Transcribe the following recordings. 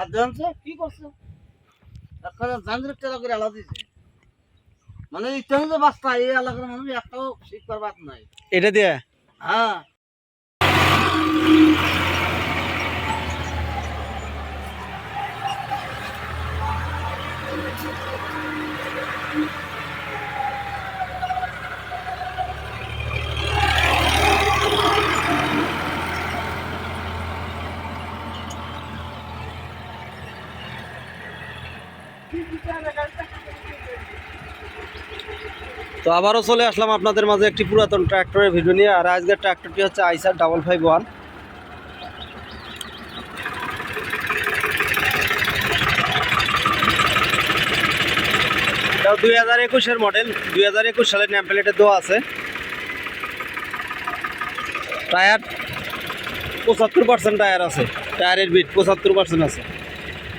আর জানছো কি করছ? করে দিছে। মানে বাস্তা এই এলাকার মানুষ একটাও শিখবার বাদ নাই। এটা দিয়ে? হ্যাঁ। তো আবারও চলে আসলাম আপনাদের মাঝে একটি পুরাতন ট্র্যাক্টরের ভিডিও নিয়ে, আর আজকের ট্র্যাক্টরটি হচ্ছে আইসার ডাবল ফাইভ ওয়ান। দুই হাজার একুশের মডেল, দুই হাজার একুশ সালের ন্যাম প্লেটে দেওয়া আছে। টায়ার পঁচাত্তর পার্সেন্ট টায়ার আছে, টায়ারের বিট পঁচাত্তর পার্সেন্ট আছে।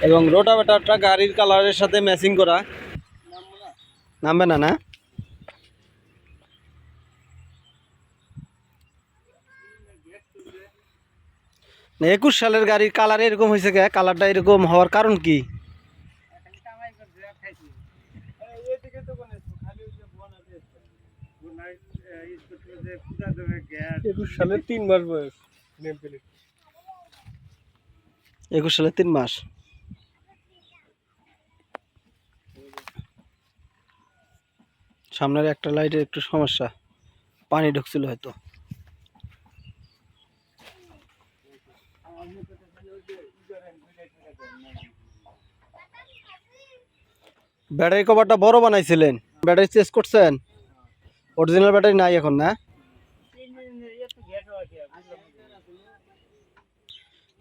এবং রোটাভেটারটা গাড়ির কালারের সাথে ম্যাচিং করা। নামবে না না? একুশ সালের গাড়ির কালার এরকম হয়েছে কে? কালারটা এরকম হওয়ার কারণ কি? একুশ সালে তিন মাস বয়স একুশ সালে তিন মাস। সামনের একটা লাইটের একটু সমস্যা, পানি ঢুকছিল হয়তো। ব্যাটারি কভারটা বড় বানাইছিলেন। ব্যাটারি চেঞ্জ করছেন? অরিজিনাল ব্যাটারি নাই এখন, না?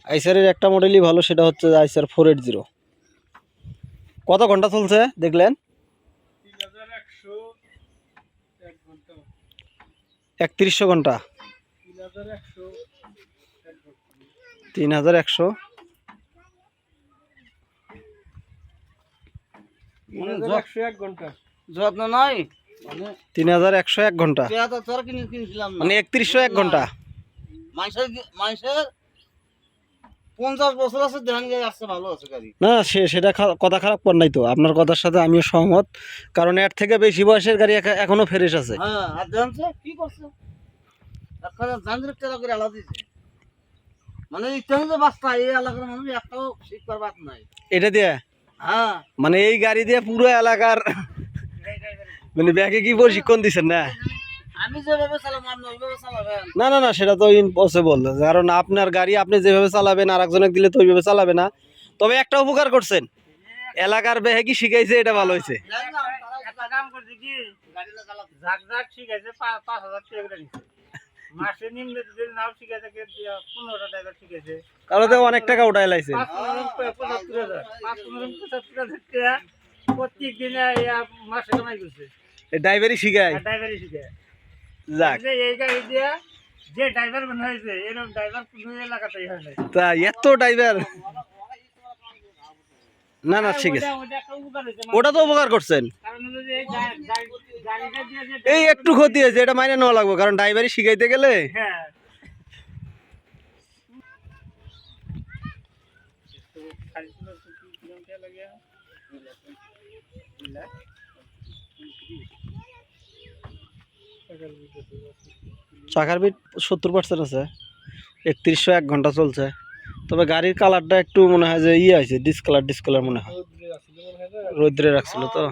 আইসারের একটা মডেলই ভালো, সেটা হচ্ছে আইসার ফোর এইট জিরো কত ঘণ্টা চলছে, দেখলেন তিন হাজার একশো এক ঘণ্টা একত্রিশশো ঘণ্টা। তিন হাজার একশো। যত্ন নাই? মানে তিন হাজার একশো এক ঘণ্টা। পেয়া তো তোর কিনে কিনছিলাম না। মানে একত্রিশশো এক ঘণ্টা। মানুষের মানুষের পঞ্চাশ বছর আছে ধ্যান গাড়ি আসছে ভালো আছে গাড়ি। না সে সেটা কথা খারাপ কর নাই তো। আপনার কথার সাথে আমিও সহমত। কারণ এর থেকে বেশি বয়সের গাড়ি এখনও ফ্রেশ আছে। হ্যাঁ আর জানছো? কি করছ? করে আলাদা দিছে। মানে ইত্যাদি যে বাস্তা এই এলাকার মানুষ একটাও শিখবার বাদ নাই। এটা দিয়ে? হ্যাঁ। মানে এই গাড়ি দিয়ে পুরো এলাকার মানে ব্যাগে কি প্রশিক্ষণ দিচ্ছেন না? না না না সেটা তো ইম্পসিবল কারণ আপনার গাড়ি আপনি যেভাবে চালাবেন আর একজনের দিলে তো ওইভাবে চালাবে না। তবে একটা উপকার করছেন। এলাকার বেহে কি শিখাইছে এটা ভালো হয়েছে? তাহলে তো অনেক টাকা উঠাই লাইছে। প্রত্যেক দিনে মাসে কামাই করছে। ড্রাইভারই শিখায়। ড্রাইভারই শিখায়। যাক। এই গাড়ি দিয়া যে ড্রাইভার মনে হয়েছে এরকম ড্রাইভার কোনো এলাকাতেই হয় না তা এত ড্রাইভার না না ঠিক আছে। ওটা- তো উপকার করছেন। এই একটু ক্ষতি হয়েছে এটা মাইনে নেওয়া লাগবে কারণ ড্রাইভারই শিখাইতে গেলে। হ্যাঁ। চাকার বিট সত্তর পার্সেন্ট আছে। একত্রিশশো এক ঘণ্টা চলছে। তবে গাড়ির কালারটা একটু মনে হয় যে ইয়ে আছে ডিসকালার ডিসকালার মনে হয়। রৌদ্রে রাখছিল তো।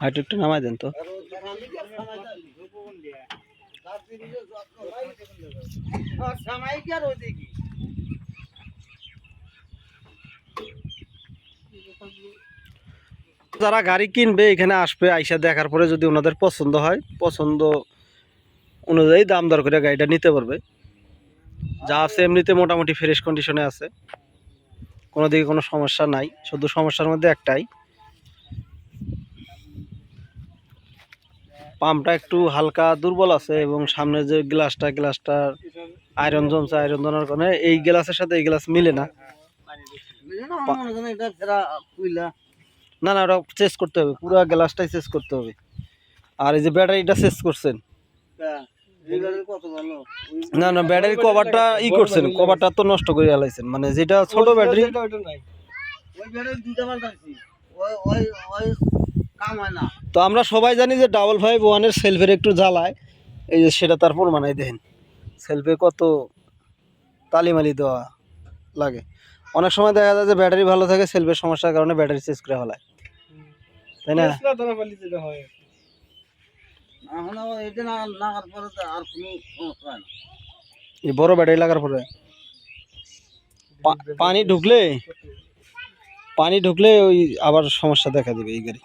হাইট নামাই দেন তো। ওই দেখি যারা গাড়ি কিনবে, এখানে আসবে, আইসা দেখার পরে যদি ওনাদের পছন্দ হয়, পছন্দ অনুযায়ী দাম দর করে গাড়িটা নিতে পারবে। যা আছে এমনিতে মোটামুটি ফ্রেশ কন্ডিশনে আছে। কোনো দিকে কোনো সমস্যা নাই, শুধু সমস্যার মধ্যে একটাই। পাম্পটা একটু হালকা দুর্বল আছে এবং সামনে যে গ্লাসটা গ্লাসটার আয়রন জমছে আয়রন জমার কারণে এই গ্লাসের সাথে এই গ্লাস মিলে না। না হয় না, ওটা চেস করতে হবে। পুরো গ্লাসটাই চেস করতে হবে। আর এই যে ব্যাটারিটা চেস করছেন। হ্যাঁ। না না ব্যাটারি কভারটা ই করছেন। কভারটা তো নষ্ট করে আলাইছেন মানে যেটা ছোট ব্যাটারি হয় তো আমরা সবাই জানি যে ডাবল ফাইভ ওয়ানের সেলফের একটু জ্বালায়। এই যে সেটা তার প্রমাণাই দেখেন। সেলফে কত তালিমালি দেওয়া লাগে। অনেক সময় দেখা যায় যে ব্যাটারি ভালো থাকে, সেলফের সমস্যার কারণে ব্যাটারি চেঞ্জ করে ফেলায়। তাই না? এখন আবার এটা না নাগার পরে তো আর কোনো সমস্যা হয় এই বড় ব্যাটারি লাগার পরে? পানি ঢুকলে? পানি ঢুকলে ওই আবার সমস্যা দেখা দেবে এই গাড়ি।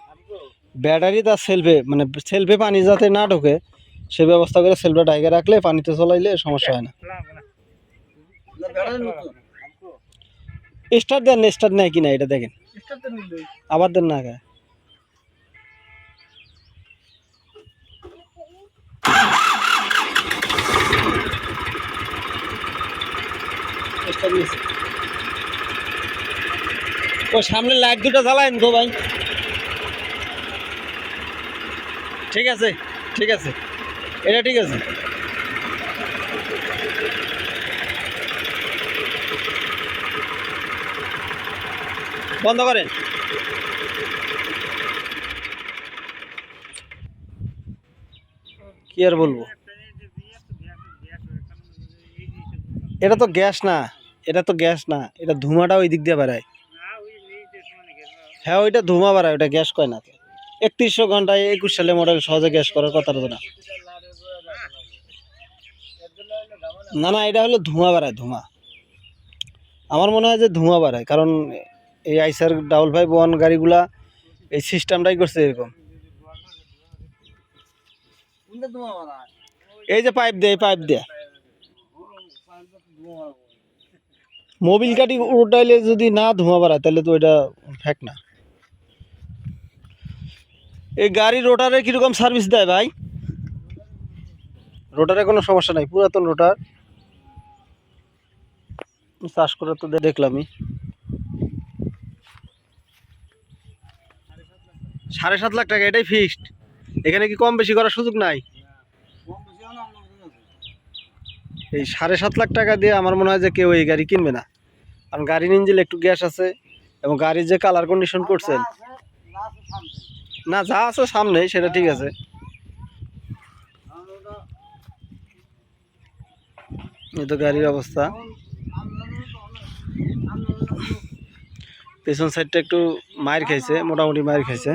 ব্যাটারি তার সেলফে মানে সেলফে পানি যাতে না ঢোকে সে ব্যবস্থা করে সেলফে ডাইকে রাখলে পানিতে চলাইলে সমস্যা হয় না। স্টার্ট দেন স্টার্ট নেয় কিনা এটা দেখেন। আবার দেন না গায়ে ও, সামনে লাইট দুটো জ্বালায়েন তো ভাই। ঠিক আছে ঠিক আছে। এটা ঠিক আছে। বন্ধ করেন। কি আর বলব? এটা তো গ্যাস না, এটা তো গ্যাস না, এটা ধুমাটা ওই দিক দিয়ে বেড়ায়। হ্যাঁ ওইটা ধুমা বাড়ায় ওটা গ্যাস কয় না একত্রিশশো ঘন্টায় একুশ সালে মডেল সহজে গ্যাস করার কথা তো না। না না, এটা হলো ধোঁয়া বাড়ায় ধোঁয়া আমার মনে হয় যে ধোঁয়া বাড়ায়, কারণ এই আইসার ডাবল ফাইভ ওয়ান গাড়িগুলা, এই সিস্টেমটাই করছে এরকম। এই যে পাইপ দেয় পাইপ দেয়া মোবিল কাটি উল্টাইলে যদি না ধোঁয়া বাড়ায়, তাহলে তো এটা ফ্যাক্ট না। এই গাড়ি রোটারে কীরকম সার্ভিস দেয় ভাই? রোটারে কোনো সমস্যা নাই, পুরাতন রোটার। চাষ করে তো দে- দেখলামই। সাড়ে সাত লাখ টাকা, এটাই ফিক্সড এখানে কি কম বেশি করার সুযোগ নাই। এই সাড়ে সাত লাখ টাকা দিয়ে আমার মনে হয় যে কেউ এই গাড়ি কিনবে না কারণ গাড়ির ইঞ্জিল একটু গ্যাস আছে এবং গাড়ির যে কালার কন্ডিশন করছেন। না, যা আছে সামনে সেটা ঠিক আছে এই তো গাড়ির অবস্থা পেছন সাইডটা একটু মায়ের খাইছে, মোটামুটি মায়ের খাইছে।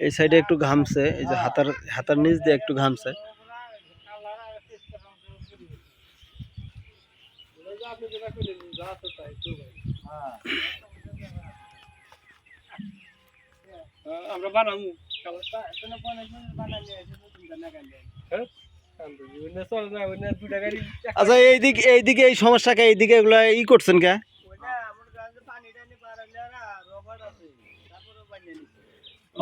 এই সাইডে একটু ঘামছে এই যে হাতার হাতার নিচ দিয়ে একটু ঘামছে। হ্যাঁ। আমরা আচ্ছা এইদিকে এইদিকে এই সমস্যাকে এইদিকে এগুলো ই করছেন কে ওইটা আমার কাছে পানি টানি পারাইলে আর রবার আছে তারপরে বানিয়ে নিছে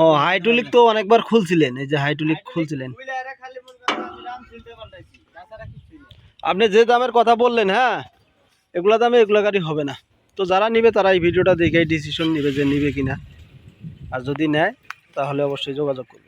ও হাইড্রোলিক তো অনেকবার খুলছিলেন এই যে হাইড্রোলিক খুলছিলেন। আপনি যে দামের কথা বললেন হ্যাঁ এগুলা দামে এগুলা গাড়ি হবে না। তো যারা নিবে তারা এই ভিডিওটা দেখে ডিসিশন নিবে যে নিবে কিনা। আর যদি নেয় তাহলে অবশ্যই যোগাযোগ করবে।